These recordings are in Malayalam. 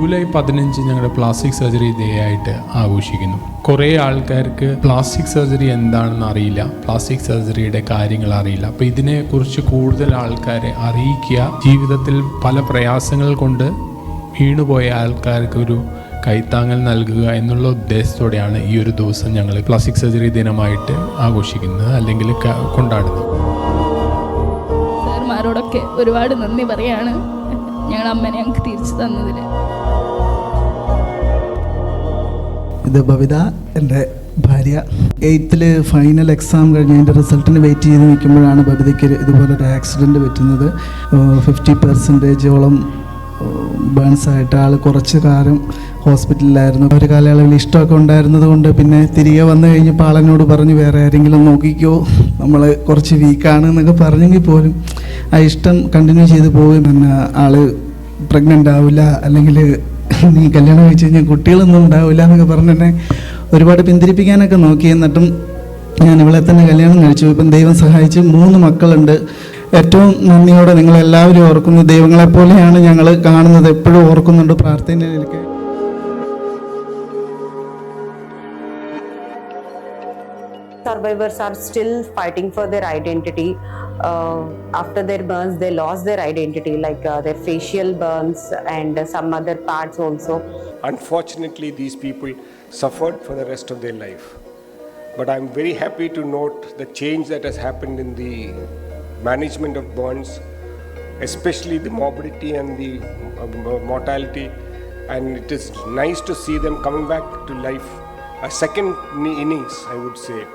ജൂലൈ പതിനഞ്ച് ഞങ്ങളുടെ പ്ലാസ്റ്റിക് സർജറി ഡേ ആയിട്ട് ആഘോഷിക്കുന്നു. കുറേ ആൾക്കാർക്ക് പ്ലാസ്റ്റിക് സർജറി എന്താണെന്ന് അറിയില്ല. പ്ലാസ്റ്റിക് സർജറിയുടെ കാര്യങ്ങൾ അറിയില്ല. അപ്പോൾ ഇതിനെക്കുറിച്ച് കൂടുതൽ ആൾക്കാരെ അറിയിക്കുക. ജീവിതത്തിൽ പല പ്രയാസങ്ങൾ കൊണ്ട് വീണുപോയ ആൾക്കാർക്ക് ഒരു കൈത്താങ്ങൽ നൽകുക എന്നുള്ള ഉദ്ദേശത്തോടെയാണ് ഈ ഒരു ദിവസം ഞങ്ങൾ പ്ലാസ്റ്റിക് സർജറി ദിനമായിട്ട് ആഘോഷിക്കുന്നത് അല്ലെങ്കിൽ കൊണ്ടാടുന്നത്. സാർമാരോടൊക്കെ ഒരുപാട് നന്ദി പറയാണ്. ഞങ്ങളുടെ അമ്മനെ ഞങ്ങൾക്ക് തിരിച്ചു തന്നതിൽ ഇത് ബബിത എന്റെ ഭാര്യ. എയ്ത്തിൽ ഫൈനൽ എക്സാം കഴിഞ്ഞ് അതിന്റെ റിസൾട്ടിന് വെയിറ്റ് ചെയ്ത് നിൽക്കുമ്പോഴാണ് ബബിതയ്ക്ക് ഒരു ഇതുപോലൊരു ആക്സിഡന്റ് പറ്റുന്നത്. ഫിഫ്റ്റി പെർസെന്റേജോളം ബേൺസ് ആയിട്ട് ആൾ കുറച്ച് കാലം ഹോസ്പിറ്റലിലായിരുന്നു ഒരു കാലയളവിൽ ഇഷ്ടമൊക്കെ ഉണ്ടായിരുന്നത് കൊണ്ട് പിന്നെ തിരികെ വന്നു കഴിഞ്ഞപ്പോൾ ആളെന്നോട് പറഞ്ഞു വേറെ ആരെങ്കിലും നോക്കിക്കോ. നമ്മൾ കുറച്ച് വീക്കാണ് എന്നൊക്കെ പറഞ്ഞെങ്കിൽ പോലും ആ ഇഷ്ടം കണ്ടിന്യൂ ചെയ്ത് പോകും. പിന്നെ ആൾ പ്രഗ്നന്റ് ആവില്ല അല്ലെങ്കിൽ നീ കല്യാണം കഴിച്ച് കഴിഞ്ഞാൽ കുട്ടികളൊന്നും ഉണ്ടാവില്ല എന്നൊക്കെ പറഞ്ഞ് ഒരുപാട് പിന്തിരിപ്പിക്കാനൊക്കെ നോക്കി. എന്നിട്ടും ഞാൻ ഇവളെ തന്നെ കല്യാണം കഴിച്ചു. ഇപ്പം ദൈവം സഹായിച്ച് മൂന്ന് മക്കളുണ്ട്. ഏറ്റവും നന്ദിയോടെ നിങ്ങളെല്ലാവരും ഓർക്കുന്നു. ദൈവങ്ങളെപ്പോലെയാണ് ഞങ്ങൾ കാണുന്നത്. എപ്പോഴും ഓർക്കുന്നുണ്ട് പ്രാർത്ഥനയിലേക്ക് survivors are still fighting for their identity. Uh, after their burns, they lost their identity, like uh, their facial burns and some other parts also. Unfortunately, these people suffered for the rest of their life. But I'm very happy to note the change that has happened in the management of burns, especially the morbidity and the uh, mortality. And it is nice to see them coming back to life, a second innings, I would say,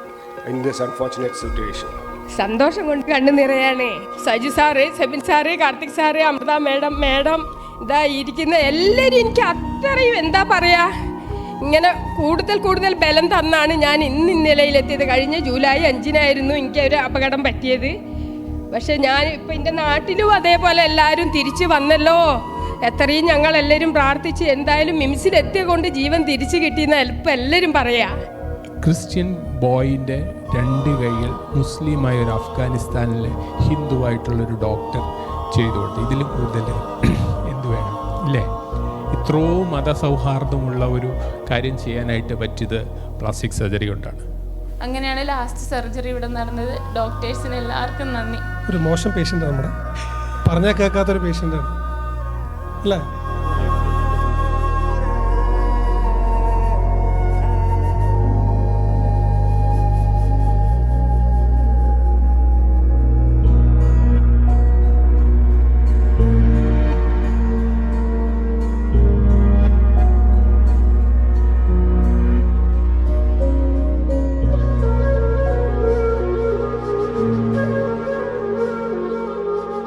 in this unfortunate situation. സന്തോഷം കൊണ്ട് കണ്ണു നിറയാണേ. Saju sir Sebin sir Karthik sir Amrutha madam madam ഇതാ ഇരിക്കുന്ന എല്ലാവരും എനിക്ക് അത്രയും എന്താ പറയാ ഇങ്ങനെ കൂടുതൽ കൂടുതൽ ബലം തന്നാണ് ഞാൻ ഇന്ന് ഇന്നലയിലെത്തിയത്. കഴിഞ്ഞ ജൂലൈ അഞ്ചിനായിരുന്നു എനിക്ക് ഒരു അപകടം പറ്റിയത്. പക്ഷെ ഞാൻ ഇപ്പം എന്റെ നാട്ടിലും അതേപോലെ എല്ലാവരും തിരിച്ചു വന്നല്ലോ. എത്രയും ഞങ്ങൾ എല്ലാവരും പ്രാർത്ഥിച്ച് എന്തായാലും മിംസിലെത്തിയ കൊണ്ട് ജീവൻ തിരിച്ചു കിട്ടിയെന്ന് ഇപ്പം എല്ലാവരും പറയാ. ക്രിസ്ത്യൻ ബോയിന്റെ രണ്ട് കൈകൾ മുസ്ലിമായ ഒരു അഫ്ഗാനിസ്ഥാനിലെ ഹിന്ദുവായിട്ടുള്ളൊരു ഡോക്ടർ ചെയ്തു കൊടുത്തു ഇതിൽ കൂടുതൽ എന്തു വേണം? ഇല്ലേ? ഇത്രയും മതസൗഹാർദ്ദമുള്ള ഒരു കാര്യം ചെയ്യാനായിട്ട് പറ്റിയത് പ്ലാസ്റ്റിക് സർജറി കൊണ്ടാണ്. അങ്ങനെയാണ് ലാസ്റ്റ് സർജറി ഇവിടെ നടന്നത്. ഡോക്ടേഴ്സിന് എല്ലാവർക്കും നന്ദി. ഒരു മോശം പേഷ്യന്റ് നമ്മുടെ. പറഞ്ഞാൽ കേൾക്കാത്തൊരു പേഷ്യന്റാണ് അല്ലേ?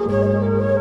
Música